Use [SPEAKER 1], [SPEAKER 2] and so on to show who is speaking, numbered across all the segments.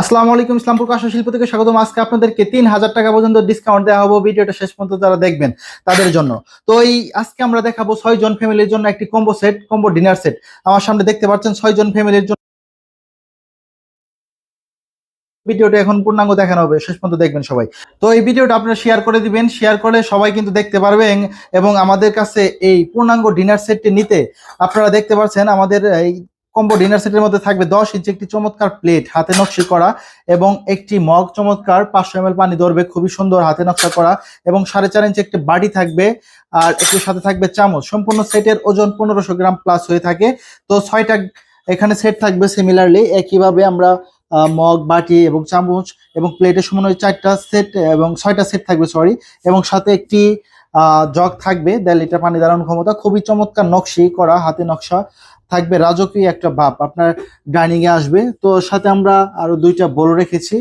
[SPEAKER 1] আসসালামু আলাইকুম, ইসলামপুর কাশ শিল্প থেকে স্বাগতম। আজকে আপনাদেরকে তিন হাজার টাকা পর্যন্ত ডিসকাউন্ট দেওয়া হবে। ভিডিওটা শেষ পর্যন্ত যারা দেখবেন তাদের জন্য। তো এই আজকে আমরা দেখাবো ছয় জন ফ্যামিলির জন্য একটি combo set combo dinner set আমার সামনে দেখতে পাচ্ছেন ছয় জন ফ্যামিলির জন্য ভিডিওটা এখন পূর্ণাঙ্গ দেখানো হবে। শেষ পর্যন্ত দেখবেন সবাই। তো এই ভিডিওটা আপনারা শেয়ার করে দিবেন। শেয়ার করলে সবাই কিন্তু দেখতে পারবেন এবং আমাদের কাছে এই পূর্ণাঙ্গ ডিনার সেটটি নিতে আপনারা দেখতে পাচ্ছেন আমাদের এই কম্বো ডিনার সেটের মধ্যে থাকবে দশ ইঞ্চি একটি চমৎকার প্লেট হাতে নকশি করা এবং একটি মগ চমৎকার পাঁচশো এম পানি ধরবে, খুবই সুন্দর হাতে নকশা করা এবং সাড়ে চার ইঞ্চি একটি বাটি থাকবে আর একটু সাথে থাকবে চামচ। সম্পূর্ণ সেটের ওজন পনেরোশো গ্রাম প্লাস হয়ে থাকে। তো ছয়টা এখানে সেট থাকবে সিমিলারলি একইভাবে আমরা মগ, বাটি এবং চামচ এবং প্লেটের সমন্বয়ে চারটা সেট এবং ছয়টা সেট থাকবে সরি এবং সাথে একটি জগ থাকবে, দেড় লিটার পানি দাঁড়ানোর ক্ষমতা। খুবই চমৎকার নকশি করা, হাতে নকশা। থাকবে রাজকীয় একটা ভাব। আপনার ডাইনিং এ আসবে। তো সাথে আমরা আরও দুইটা বোল রেখেছি।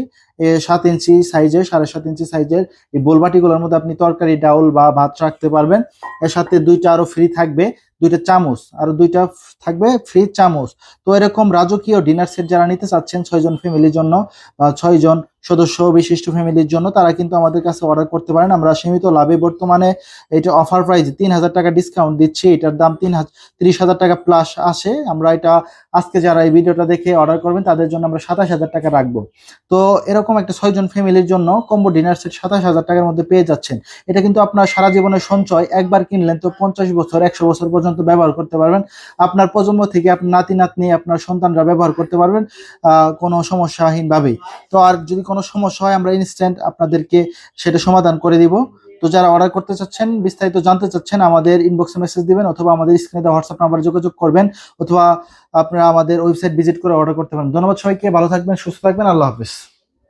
[SPEAKER 1] সাত ইঞ্চি সাইজের সাড়ে সাত ইঞ্চি সাইজের এই বোলবাটিগুলোর মধ্যে আপনি তরকারি, ডাউল বা ভাত রাখতে পারবেন। এর সাথে দুইটা আরও ফ্রি থাকবে। দুইটা চামচ। আরও দুইটা থাকবে ফ্রি চামচ। তো এরকম রাজকীয় ডিনার সেট যারা নিতে চাচ্ছেন, ছয়জন ফ্যামিলির জন্য বা ছয়জন সদস্য বিশিষ্ট ফ্যামিলির জন্য তারা কিন্তু আমাদের কাছে অর্ডার করতে পারেন। আমরা সীমিত লাভে বর্তমানে এটা অফার প্রাইস তিন হাজার টাকা ডিসকাউন্ট দিচ্ছি। এটার দাম তিন হাজার, তিরিশ হাজার টাকা প্লাস আসে। আমরা এটা আজকে যারা এই ভিডিওটা দেখে অর্ডার করবেন, তাদের জন্য আমরা সাতাশ হাজার টাকা রাখব। তো এরকম একটা ছয়জন ফ্যামিলির জন্য কম্বো ডিনার সেট সাতাশ হাজার টাকার মধ্যে পেয়ে যাচ্ছেন। এটা কিন্তু আপনার সারা জীবনের সঞ্চয়, একবার কিনলেন তো পঞ্চাশ বছর, একশো বছর পর্যন্ত ব্যবহার করতে পারবেন। আপনার প্রজন্ম থেকে আপনার নাতি নাতনি আপনার সন্তানরা ব্যবহার করতে পারবেন কোনো সমস্যাহীন ভাবেই তো আর যদি কোনো সমস্যা হয়, আমরা ইনস্ট্যান্ট আপনাদেরকে সেটা সমাধান করে দিব। তো যারা অর্ডার করতে চাচ্ছেন, বিস্তারিত জানতে চাচ্ছেন, আমাদের ইনবক্সে মেসেজ দিবেন অথবা আমাদের স্ক্রিনে হোয়াটসঅ্যাপ নাম্বারে যোগাযোগ করবেন অথবা আপনারা আমাদের ওয়েবসাইট ভিজিট করে অর্ডার করতে পারেন। ধন্যবাদ সবাইকে, ভালো থাকবেন, সুস্থ থাকবেন, আল্লাহ হাফিজ।